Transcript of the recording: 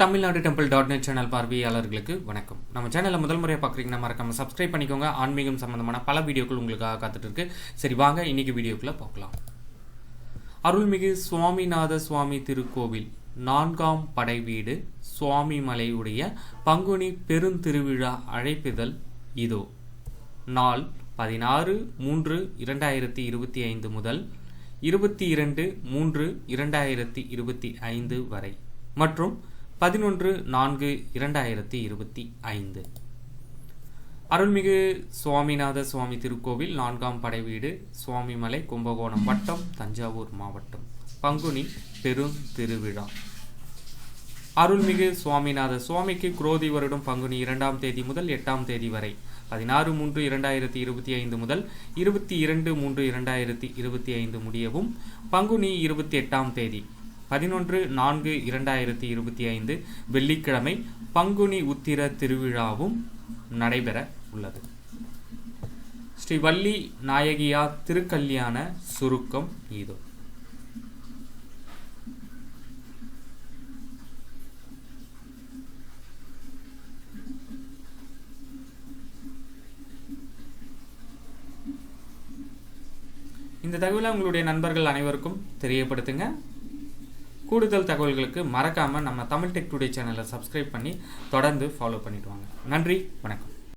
Tamil Nadu temple dot net channel பார்வையாளர்களுக்கு வணக்கம். நம்ம சேனலை முதல் முறையாக பார்க்குறீங்கன்னா மறக்காம சப்ஸ்கிரைப் பண்ணிக்கோங்க. ஆன்மீகம் சம்பந்தமான பல வீடியோக்கள் உங்களுக்காக காத்துட்டு இருக்கு. சரி வாங்க இன்னைக்கு வீடியோக்குள்ள பார்க்கலாம் அருள்மிகு சுவாமிநாத சுவாமி திருக்கோவில் நான்காம் படை வீடு சுவாமி மலையுடைய பங்குனி பெருந்திருவிழா அழைப்பிதழ் இதோ. நாள் பதினாறு மூன்று இரண்டாயிரத்தி இருபத்தி ஐந்து முதல் இருபத்தி இரண்டு மூன்று இரண்டாயிரத்தி இருபத்தி ஐந்து வரை. மற்றும் பதினொன்று நான்கு இரண்டாயிரத்தி இருபத்தி ஐந்து. அருள்மிகு சுவாமிநாத சுவாமி திருக்கோவில் நான்காம் படை வீடு சுவாமிமலை கும்பகோணம் வட்டம் தஞ்சாவூர் மாவட்டம் பங்குனி பெரும் திருவிழா. அருள்மிகு சுவாமிநாத சுவாமிக்கு குரோதி வருடம் பங்குனி இரண்டாம் தேதி முதல் எட்டாம் தேதி வரை பதினாறு மூன்று இரண்டாயிரத்தி இருபத்தி ஐந்து முதல் இருபத்தி இரண்டு மூன்று இரண்டாயிரத்தி இருபத்தி ஐந்து முடியவும் பங்குனி இருபத்தி எட்டாம் தேதி. பதினொன்று நான்கு இரண்டாயிரத்தி இருபத்தி ஐந்து வெள்ளிக்கிழமை பங்குனி உத்திர திருவிழாவும் நடைபெற உள்ளது. ஸ்ரீ வள்ளி நாயகியா திருக்கல்யாண சுருக்கம் இதோ. இந்த தகவலை உங்களுடைய நண்பர்கள் அனைவருக்கும் தெரியப்படுத்துங்க. கூடுதல் தகவல்களுக்கு மறக்காமல் நம்ம தமிழ் டெக் டுடே சேனலை சப்ஸ்கிரைப் பண்ணி தொடர்ந்து ஃபாலோ பண்ணிவிட்டு வாங்க. நன்றி வணக்கம்.